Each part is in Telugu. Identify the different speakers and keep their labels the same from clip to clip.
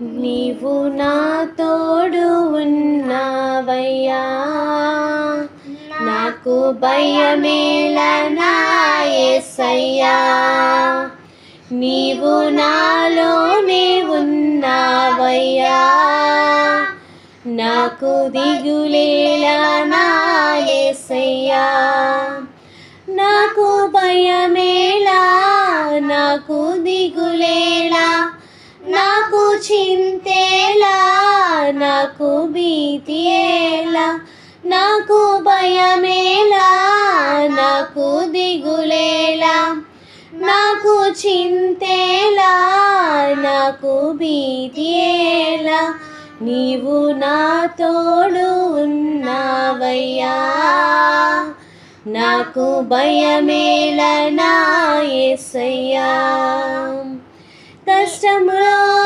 Speaker 1: నీవు నా తోడు ఉన్నావయ్యా. నాకు భయమేల నా యేసయ్యా నీవు నాలోనే ఉన్నావయ్యా. నాకు దిగులేలా నా యేసయ్యా నాకు భయమేలా నాకు దిగులేలా చింతేలా నాకు భీతియేలా నాకు భయమేలా నాకు దిగులేలా నాకు చింతేలా నాకు భీతియేలా నీవు నా తోడు ఉన్నావయ్యా. నాకు భయమేల నా కష్టంలో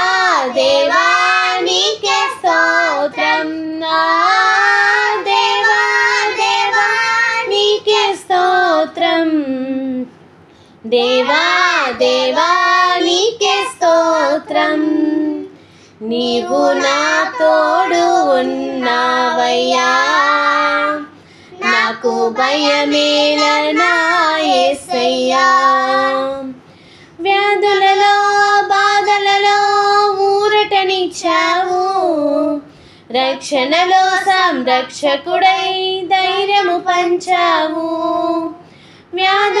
Speaker 1: దేవా దేవా నీకే స్తోత్రం. నీవు నా తోడు ఉన్నావయ్యా. నాకు భయమేల వ్యాధులలో బాధలలో ఊరటనిచ్చావు. రక్షణలో సంరక్షకుడై ధైర్యము పంచావు. వ్యాధు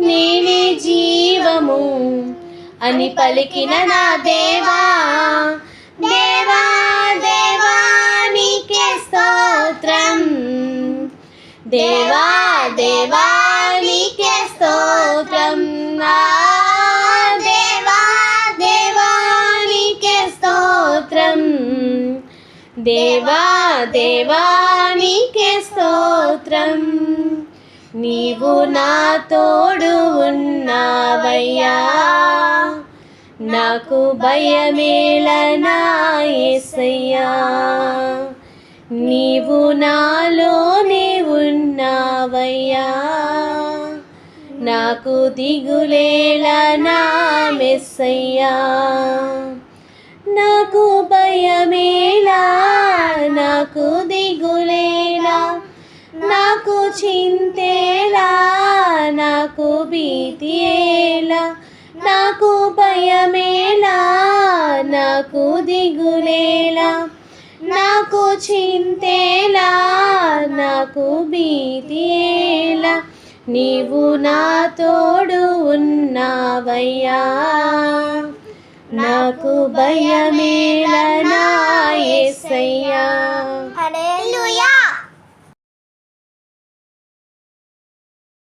Speaker 1: నేనే జీవము అని పలికిన నా దేవా. దేవా దేవా నీకే స్తోత్రం. దేవా దేవా నీకే స్తోత్రం. దేవా దేవా నీకే స్తోత్రం. దేవా దేవా నీకే స్తోత్రం. నీవు నా తోడు ఉన్నావయ్యా. నాకు భయమేళనాయసయ్యా నా నీవు నాలోనే ఉన్నావయ్యా. నాకు దిగులేల నా మెస్సయ్యా నాకు భయమేలా నాకు దిగు నాకు చింతేలా నాకు భీతియేలా నాకు భయమేలా నాకు దిగులేలా నాకు చింతేలా నాకు భీతియేలా నీవు నా తోడు ఉన్నావయ్యా నాకు భయమే